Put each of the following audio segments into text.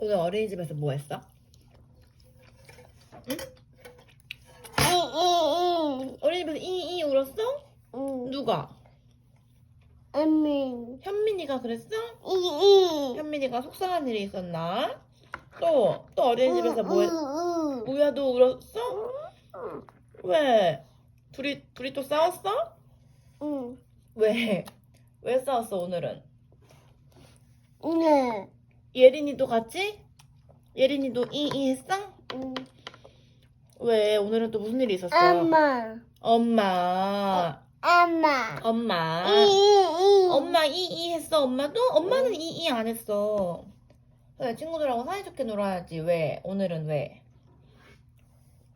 오늘 어린이집에서 뭐 했어? 응, 어린이집에서 이이 울었어? 응, 누가? 응, 현민이가 그랬어? 응, 현민이가 속상한 일이 있었나? 또, 또 어린이집에서 뭐 했... 응, 우야도 울었어? 왜? 둘이, 둘이 또 싸웠어? 응, 왜? 왜 싸웠어, 오늘은? 응, 예린이도 같이? 예린이도 이이 했어? 응. 왜? 오늘은 또 무슨 일이 있었어? 엄마, 엄마. 엄마, 엄마. 응, 엄마 이이 했어, 엄마도? 엄마는 이이 안 했어. 그래, 친구들하고 사이좋게 놀아야지. 왜? 오늘은 왜?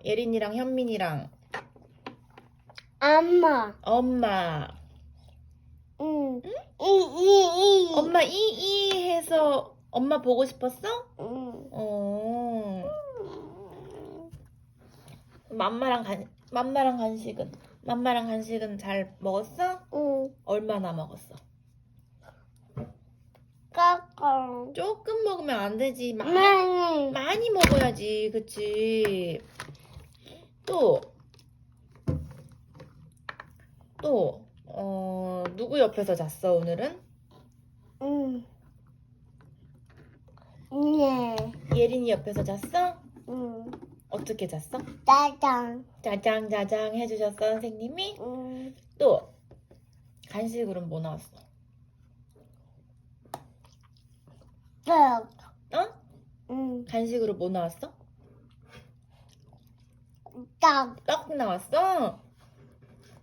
예린이랑 현민이랑 엄마, 엄마. 응, 응, 응, 엄마 이이 해서 엄마 보고 싶었어? 응, 어. 맘마랑 간, 맘마랑 간식은? 맘마랑 간식은 잘 먹었어? 응, 얼마나 먹었어? 까꿍, 조금 먹으면 안 되지. 마, 많이, 많이 먹어야지. 그치? 또, 또, 어, 누구 옆에서 잤어, 오늘은? 응, 네, 예린이 옆에서 잤어? 응, 어떻게 잤어? 짜장, 짜장, 짜장 해주셨어, 선생님이? 응, 또, 간식으로는 뭐 나왔어? 떡, 어? 응, 간식으로 뭐 나왔어? 떡, 떡 나왔어?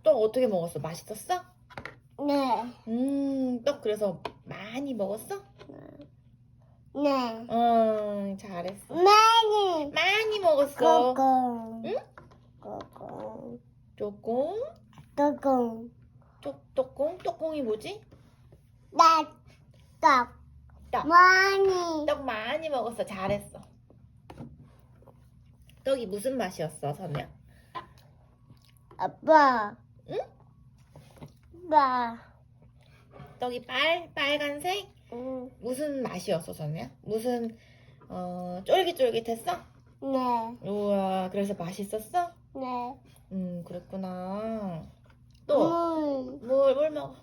떡 어떻게 먹었어? 맛있었어? 네, 음, 떡 그래서 많이 먹었어? 네, 어, 잘했어. 많이, 많이 먹었어. 꼬꿍, 응? 꼬꿍, 쪼꽁, 꼬꿍, 똑, 똑꽁, 똑꽁이 뭐지? 나, 떡, 떡. 많이, 떡 많이 먹었어. 잘했어. 떡이 무슨 맛이었어, 선우야? 아빠, 응? 아빠, 떡이 빨, 빨간색? 응, 무슨 맛이었어, 선우야? 무슨, 어, 쫄깃쫄깃했어? 네, 우와, 그래서 맛있었어? 네, 음, 그랬구나. 또, 물, 뭘, 뭘 먹어?